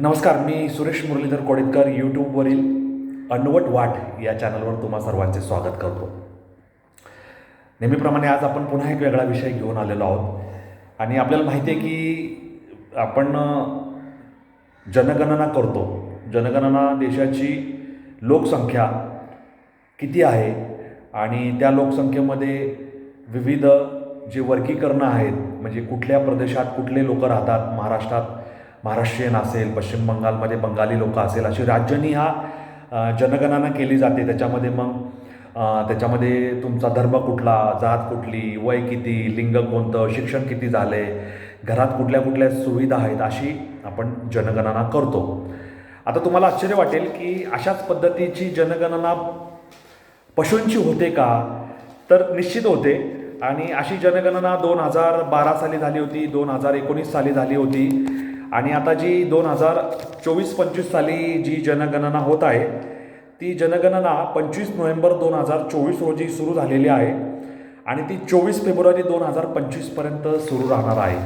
नमस्कार मी सुरेश मुरलीधर कोडेकर यूट्यूबवरील अनवट वाट या चॅनलवर तुम्हा सर्वांचे स्वागत करतो. नेहमीप्रमाणे आज आपण पुन्हा एक वेगळा विषय घेऊन आलेलो आहोत आणि आपल्याला माहिती आहे की आपण जनगणना करतो. जनगणना देशाची लोकसंख्या किती आहे आणि त्या लोकसंख्येमध्ये विविध जे वर्गीकरणं आहेत म्हणजे कुठल्या प्रदेशात कुठले लोक राहतात महाराष्ट्रात महाराष्ट्रीयन असेल पश्चिम बंगालमध्ये बंगाली लोक असेल अशी राज्यांनी हा जनगणना केली जाते. त्याच्यामध्ये मग त्याच्यामध्ये तुमचा धर्म कुठला जात कुठली वय किती लिंग कोणतं शिक्षण किती झाले घरात कुठल्या कुठल्या सुविधा आहेत अशी आपण जनगणना करतो. आता तुम्हाला आश्चर्य वाटेल की अशाच पद्धतीची जनगणना पशूंची होते का? तर निश्चित होते. आणि अशी जनगणना दोन हजार बारा साली झाली होती दोन हजार एकोणीस साली झाली होती. आणि आता जी दोन हजार चोवीस पंचवीस साली जी जनगणना होत आहे ती जनगणना पंचवीस नोव्हेंबर दोन हजार चोवीस रोजी सुरू झालेली आहे आणि ती चोवीस फेब्रुवारी दोन हजार पंचवीसपर्यंत सुरू राहणार आहे.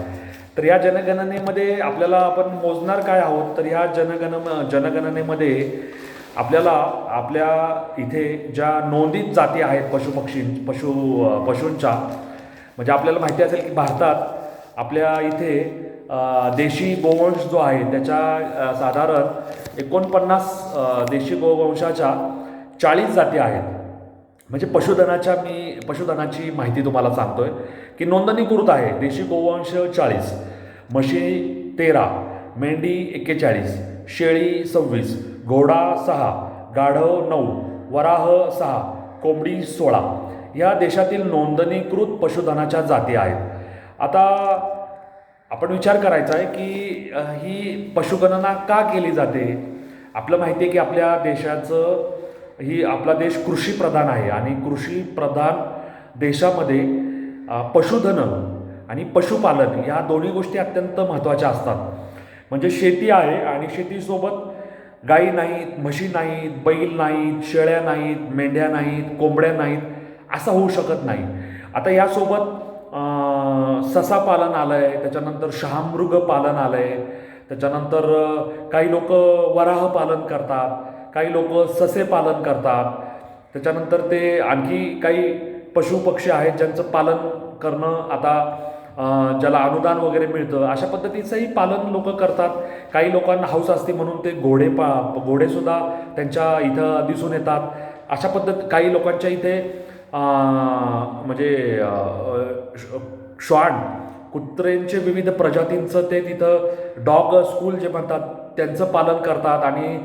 तर या जनगणनेमध्ये आपल्याला आपण मोजणार काय आहोत? तर ह्या जनगण जनगणनेमध्ये आपल्याला आपल्या इथे ज्या नोंदित जाती आहेत पशुपक्षी पशु पशूंच्या म्हणजे आपल्याला माहिती असेल की भारतात आपल्या इथे देशी गोवंश जो आहे त्याच्या साधारण एकोणपन्नास देशी गोवंशाच्या चाळीस जाती आहेत. म्हणजे पशुधनाच्या मी पशुधनाची माहिती तुम्हाला सांगतोय की नोंदणीकृत आहे देशी गोवंश चाळीस म्हशी तेरा मेंढी एक्केचाळीस शेळी सव्वीस घोडा सहा गाढव नऊ वराह सहा कोंबडी सोळा. या देशातील नोंदणीकृत पशुधनाच्या जाती आहेत. आता आपण विचार करायचा आहे की ही पशुगणना का केली जाते? आपलं माहिती आहे की आपल्या देशाचं ही आपला देश कृषीप्रधान आहे आणि कृषीप्रधान देशामध्ये पशुधन आणि पशुपालन या दोन्ही गोष्टी अत्यंत महत्त्वाच्या असतात. म्हणजे शेती आहे आणि शेतीसोबत गाई नाहीत म्हशी नाहीत बैल नाहीत शेळ्या नाहीत मेंढ्या नाहीत कोंबड्या नाहीत असं होऊ शकत नाही. आता यासोबत ससा पालन आलं आहे त्याच्यानंतर शहामृग पालन आलं आहे त्याच्यानंतर काही लोक वराह पालन करतात काही लोक ससे पालन करतात. त्याच्यानंतर ते आणखी काही पशुपक्षी आहेत ज्यांचं पालन करणं आता ज्याला अनुदान वगैरे मिळतं अशा पद्धतीचंही पालन लोक करतात. काही लोकांना हौस असते म्हणून ते घोडे पा घोडेसुद्धा त्यांच्या इथं दिसून येतात. अशा पद्धत काही लोकांच्या इथे म्हणजे श्वान कुत्र्यांचे विविध प्रजातींचं ते तिथं डॉग स्कूल जे म्हणतात त्यांचं पालन करतात आणि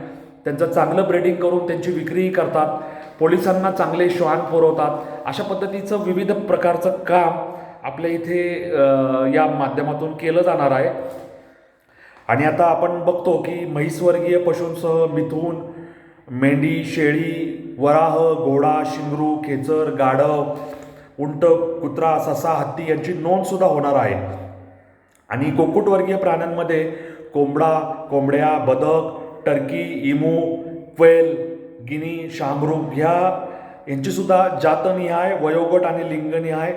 त्यांचं चांगलं ब्रीडिंग करून त्यांची विक्रीही करतात. पोलिसांना चांगले श्वान पुरवतात. अशा पद्धतीचं विविध प्रकारचं काम आपल्या इथे या माध्यमातून केलं जाणार आहे. आणि आता आपण बघतो की म्हैसवर्गीय पशूंसह मिथून मेंढी शेळी वराह घोडा शिंगरू खेचर गाढव उंट कुत्रा ससा हत्ती यांची नोंदसुद्धा होणार आहे. आणि कुक्कुटवर्गीय प्राण्यांमध्ये कोंबडा कोंबड्या बदक टर्की इमू क्वेल गिनी शामरूप ह्या यांचीसुद्धा जातनिहाय वयोगट आणि लिंगनिहाय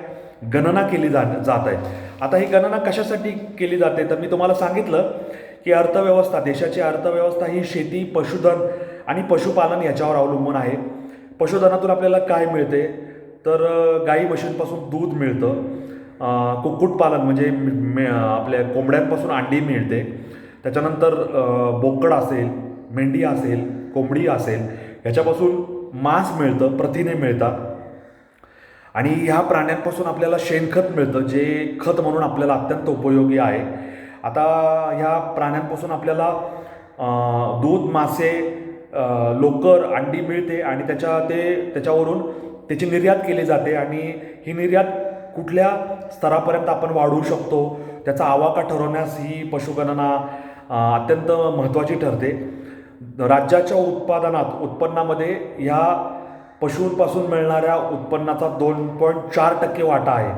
गणना केली जा जात आहे आता ही गणना कशासाठी केली जाते? तर मी तुम्हाला सांगितलं की अर्थव्यवस्था देशाची अर्थव्यवस्था ही शेती पशुधन आणि पशुपालन याच्यावर अवलंबून आहे. पशुधनातून आपल्याला काय मिळते? तर गाई म्हशींपासून दूध मिळतं. कुक्कुटपालन म्हणजे मे आपल्या कोंबड्यांपासून अंडी मिळते. त्याच्यानंतर बोकड असेल मेंढी असेल कोंबडी असेल ह्याच्यापासून मांस मिळतं प्रथिने मिळतात. आणि ह्या प्राण्यांपासून आपल्याला शेणखत मिळतं जे खत म्हणून आपल्याला अत्यंत उपयोगी आहे. आता ह्या प्राण्यांपासून आपल्याला दूध मासे लोकर अंडी मिळते आणि त्याच्या ते त्याच्यावरून त्याची निर्यात केली जाते आणि ही निर्यात कुठल्या स्तरापर्यंत आपण वाढवू शकतो त्याचा आवाका ठरवण्यास ही पशुगणना अत्यंत महत्त्वाची ठरते. राज्याच्या उत्पादनात उत्पन्नामध्ये ह्या पशूंपासून मिळणाऱ्या उत्पन्नाचा दोन पॉईंट चार टक्के वाटा आहे.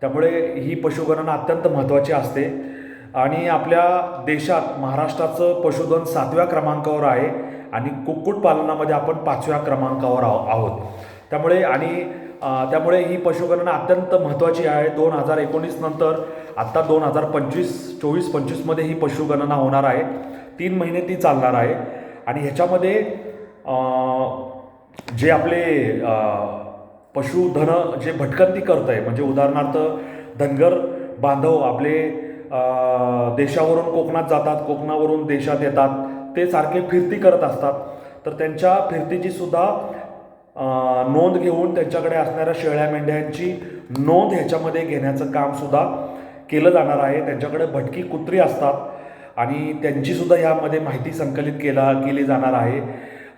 त्यामुळे ही पशुगणना अत्यंत महत्त्वाची असते. आणि आपल्या देशात महाराष्ट्राचं पशुधन सातव्या क्रमांकावर आहे आणि कुक्कुटपालनामध्ये आपण पाचव्या क्रमांकावर आहो आहोत. त्यामुळे आणि त्यामुळे ही पशुगणना अत्यंत महत्त्वाची आहे. दोन हजार एकोणीस नंतर आत्ता दोन हजार पंचवीस चोवीस पंचवीसमध्ये ही पशुगणना होणार आहे. तीन महिने ती चालणार आहे. आणि ह्याच्यामध्ये जे आपले पशुधन जे भटकंती करत आहे म्हणजे उदाहरणार्थ धनगर बांधव आपले देशावरून कोकणात जातात कोकणावरून देशात येतात ते सारखे फिरती करत असतात. तर त्यांच्या फिरतीची सुद्धा नोंद घेऊन त्यांच्याकडे असणाऱ्या शेळ्या मेंढ्यांची नोंद ह्याच्यामध्ये घेण्याचं कामसुद्धा केलं जाणार आहे. त्यांच्याकडे भटकी कुत्री असतात आणि त्यांचीसुद्धा यामध्ये माहिती संकलित केला केली जाणार आहे.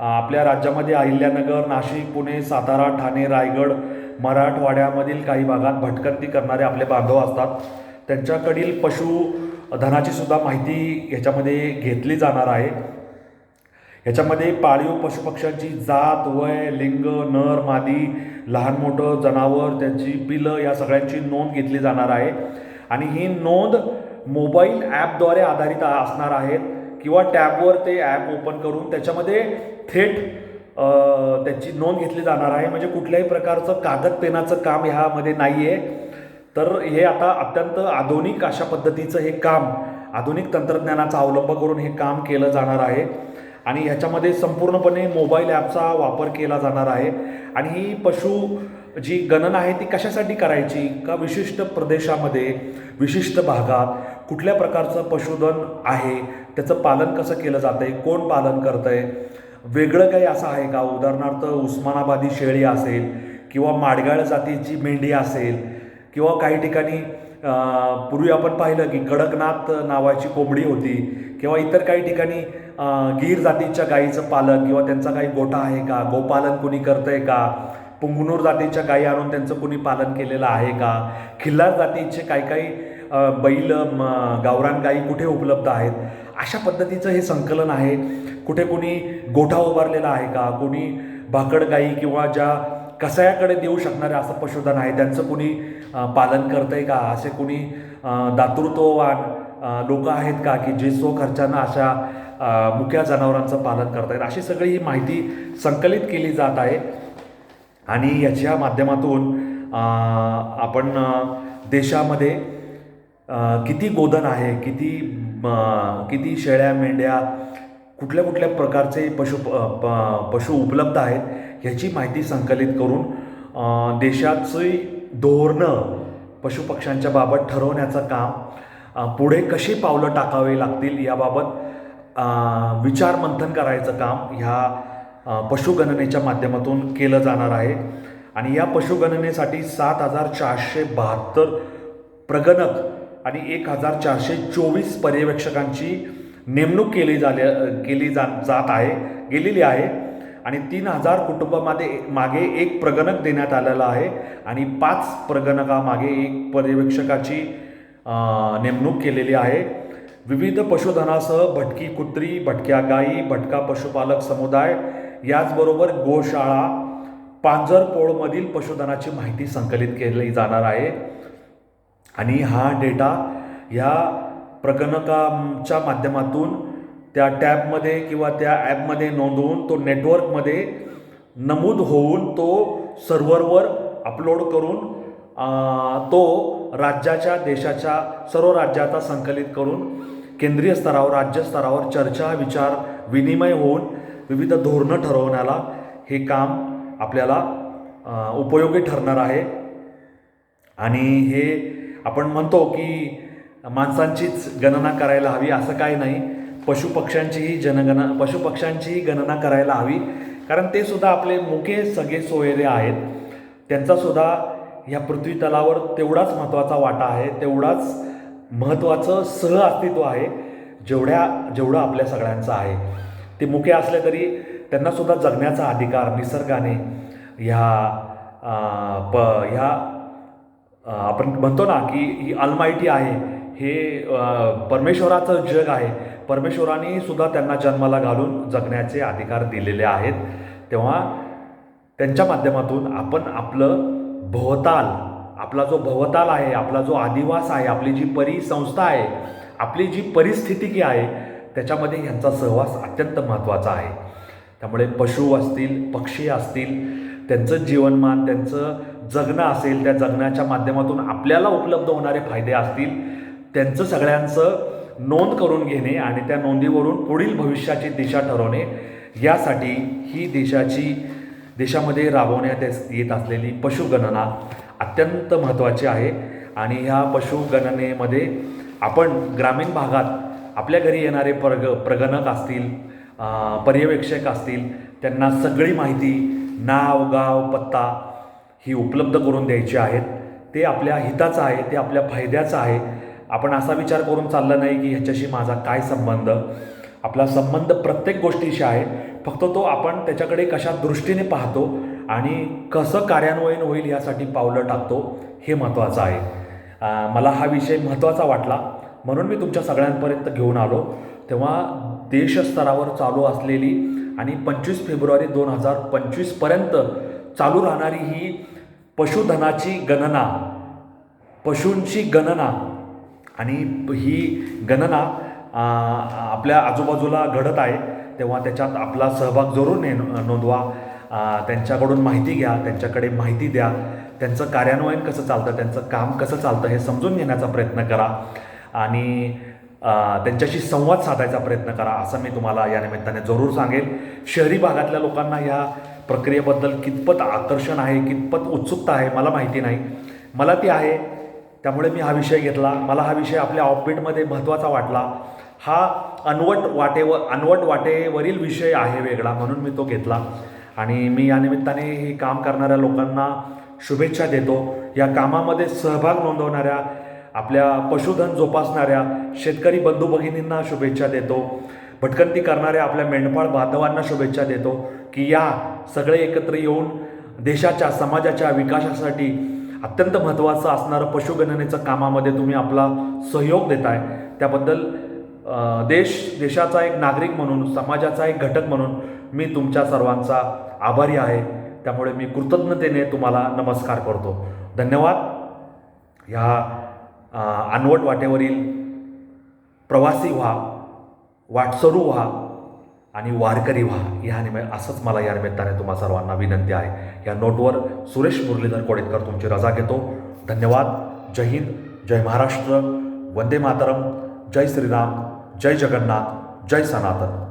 आपल्या राज्यामध्ये अहिल्यानगर नाशिक पुणे सातारा ठाणे रायगड मराठवाड्यामधील काही भागात भटकंती करणारे आपले बांधव असतात. त्यांच्याकडील पशुधनाची सुद्धा माहिती ह्याच्यामध्ये घेतली जाणार आहे. ह्याच्यामध्ये पाळीव पशुपक्ष्यांची जात वय लिंग नर मादी लहान मोठं जनावर त्यांची पिलं या सगळ्यांची नोंद घेतली जाणार आहे. आणि ही नोंद मोबाईल ॲपद्वारे आधारित असणार आहेत किंवा टॅबवर ते ॲप ओपन करून त्याच्यामध्ये थेट त्याची नोंद घेतली जाणार आहे. म्हणजे कुठल्याही प्रकारचं कागद पेनाचं काम ह्यामध्ये नाही आहे तर हे आता अत्यंत आधुनिक अशा पद्धतीचं हे काम आधुनिक तंत्रज्ञानाचा अवलंब करून हे काम केलं जाणार आहे. आणि ह्याच्यामध्ये संपूर्णपणे मोबाईल ॲपचा वापर केला जाणार आहे. आणि ही पशु जी गणना आहे ती कशासाठी करायची? का विशिष्ट प्रदेशामध्ये विशिष्ट भागात कुठल्या प्रकारचं पशुधन आहे? त्याचं पालन कसं केलं जातं आहे कोण पालन करतं आहे वेगळं काही असं आहे का? उदाहरणार्थ उस्मानाबादी शेळी असेल किंवा माडगाळ जातीची मेंढी असेल किंवा काही ठिकाणी पूर्वी आपण पाहिलं की कडकनाथ नावाची कोंबडी होती किंवा इतर काही ठिकाणी गीर जातीच्या गायीचं पालन किंवा त्यांचा काही गोठा आहे का? गोपालन कुणी करतंय का? पुंगनूर जातीच्या गायी आणून त्यांचं कुणी पालन केलेलं आहे का? खिल्लार जातीचे काही काही बैल म, गावरान गायी कुठे उपलब्ध आहेत? अशा पद्धतीचं हे संकलन आहे. कुठे कुणी गोठा उभारलेला आहे का? कोणी भाकड गायी किंवा ज्या कसायाकडे देऊ शकणारे असं पशुधन आहे? त्यांचं कुणी पालन पालन करतंय का? असे कुणी दातृत्ववान लोक आहेत का की जे स्वखर्चानं अशा मुक्या जनावरांचं पालन करतायत? अशी सगळी ही माहिती संकलित केली जात आहे. आणि याच्या माध्यमातून आपण देशामध्ये किती गोधन आहे? किती किती शेळ्या मेंढ्या कुठल्या कुठल्या प्रकारचे पशु प- प- पशु उपलब्ध आहेत? ह्याची माहिती संकलित करून अं, देशाची धोरणं पशुपक्ष्यांच्या बाबत ठरवण्याचं काम पुढे कशी पावलं टाकावी लागतील याबाबत विचारमंथन करायचं काम ह्या पशुगणनेच्या माध्यमातून केलं जाणार आहे. आणि या पशुगणनेसाठी सात हजार चारशे बहात्तर प्रगणक आणि एक हजार चारशे चोवीस पर्यवेक्षकांची नेमणूक केली झाल्या केली जा जात आहे गेलेली आहे. आणि तीन हजार कुटुंबामध्ये मागे एक प्रगणक देण्यात आलेला आहे आणि पाच प्रगणकामागे एक पर्यवेक्षकाची नेमणूक केलेली आहे. विविध पशुधनासह भटकी कुत्री भटक्या गायी भटका पशुपालक समुदाय याचबरोबर गोशाळा पांजरपोळमधील पशुधनाची माहिती संकलित केली जाणार आहे. आणि हा डेटा ह्या प्रगणकांच्या माध्यमातून त्या टॅबमध्ये किंवा त्या ॲपमध्ये नोंदवून तो नेटवर्कमध्ये नमूद होऊन तो सर्व्हरवर अपलोड करून तो राज्याच्या देशाच्या सर्व राज्याचा संकलित करून केंद्रीय स्तरावर राज्य स्तरावर चर्चा विचार विनिमय होऊन विविध धोरणं ठरवण्याला हे काम आपल्याला उपयोगी ठरणार आहे. आणि हे आपण म्हणतो की माणसांचीच गणना करायला हवी असं काही नाही. पशुपक्ष्यांचीही जनगणना पशुपक्ष्यांचीही गणना करायला हवी. कारण ते सुद्धा आपले मुके सगळे सोयरे आहेत. त्यांचासुद्धा ह्या पृथ्वी तलावर तेवढाच महत्त्वाचा वाटा आहे. तेवढाच महत्त्वाचं सह अस्तित्व आहे. जेवढ्या जेवढं आपल्या सगळ्यांचं आहे. ते मुके असले तरी त्यांनासुद्धा जगण्याचा अधिकार निसर्गाने ह्या प ह्या आपण म्हणतो ना की ही अलमायटी आहे. हे परमेश्वराचं जग आहे. परमेश्वराने सुद्धा त्यांना जन्माला घालून जगण्याचे अधिकार दिलेले आहेत. तेव्हा त्यांच्या माध्यमातून आपण आपलं भवताल आपला जो भवताल आहे आपला जो आदिवास आहे आपली जी परिसंस्था आहे आपली जी परिस्थितिकी आहे त्याच्यामध्ये ह्यांचा सहवास अत्यंत महत्त्वाचा आहे. त्यामुळे पशु असतील पक्षी असतील त्यांचं जीवनमान त्यांचं जगणं असेल त्या जगण्याच्या माध्यमातून आपल्याला उपलब्ध होणारे फायदे असतील त्यांचं सगळ्यांचं नोंद करून घेणे आणि त्या नोंदीवरून पुढील भविष्याची दिशा ठरवणे यासाठी ही देशाची देशामध्ये राबवण्यात येत असलेली पशुगणना अत्यंत महत्त्वाची आहे. आणि ह्या पशुगणनेमध्ये आपण ग्रामीण भागात आपल्या घरी येणारे प्रग प्रगणक असतील पर्यवेक्षक असतील त्यांना सगळी माहिती नाव गाव पत्ता ही उपलब्ध करून द्यायची आहेत. ते आपल्या हिताचं आहे ते आपल्या फायद्याचं आहे. आपण असा विचार करून चालला नाही की ह्याच्याशी माझा काय संबंध? आपला संबंध प्रत्येक गोष्टीशी आहे फक्त तो आपण त्याच्याकडे कशा दृष्टीने पाहतो आणि कसं कार्यान्वयन होईल यासाठी पावलं टाकतो हे महत्त्वाचं आहे. मला हा विषय महत्त्वाचा वाटला. म्हणून मी तुमच्या सगळ्यांपर्यंत घेऊन आलो. तेव्हा देशस्तरावर चालू असलेली आणि पंचवीस फेब्रुवारी दोन हजार पंचवीसपर्यंत चालू राहणारी ही पशुधनाची गणना पशूंची गणना आणि ही गणना आपल्या आजूबाजूला घडत आहे तेव्हा त्याच्यात आपला सहभाग जरूर ने नोंदवा. त्यांच्याकडून माहिती घ्या त्यांच्याकडे माहिती द्या. त्यांचं कार्यान्वयन कसं चालतं त्यांचं काम कसं चालतं हे समजून घेण्याचा प्रयत्न करा. आणि त्यांच्याशी संवाद साधायचा प्रयत्न करा असं मी तुम्हाला या निमित्ताने जरूर सांगेल. शहरी भागातल्या लोकांना ह्या प्रक्रियेबद्दल कितपत आकर्षण आहे कितपत उत्सुकता आहे मला माहिती नाही. मला ती आहे त्यामुळे मी हा विषय घेतला. मला हा विषय आपल्या ऑफबीटमध्ये महत्त्वाचा वाटला. हा अनवट वाटेवर अनवट वाटेवरील विषय आहे वेगळा म्हणून मी तो घेतला. आणि मी या निमित्ताने हे काम करणाऱ्या लोकांना शुभेच्छा देतो. या कामामध्ये सहभाग नोंदवणाऱ्या आपल्या पशुधन जोपासणाऱ्या शेतकरी बंधू भगिनींना शुभेच्छा देतो. भटकंती करणाऱ्या आपल्या मेंढपाळ बांधवांना शुभेच्छा देतो की या सगळे एकत्र येऊन देशाच्या समाजाच्या विकासासाठी अत्यंत महत्त्वाचं असणारं पशुगणनेचं कामामध्ये तुम्ही आपला सहयोग देताय. त्याबद्दल देश देशाचा एक नागरिक म्हणून समाजाचा एक घटक म्हणून मी तुमच्या सर्वांचा आभारी आहे. त्यामुळे मी कृतज्ञतेने तुम्हाला नमस्कार करतो. धन्यवाद. ह्या अनवट वाटेवरील प्रवासी व्हा वाटसरू व्हा आणि वारकरी व्हा. ह्या निमित्त असंच मला या निमित्ताने तुम्हा सर्वांना विनंती आहे. या नोटवर सुरेश मुरलीधर कोडेकर तुमची रजा घेतो. धन्यवाद. जय हिंद. जय महाराष्ट्र. वंदे मातरम. जय श्रीराम. जय जगन्नाथ. जय सनातन.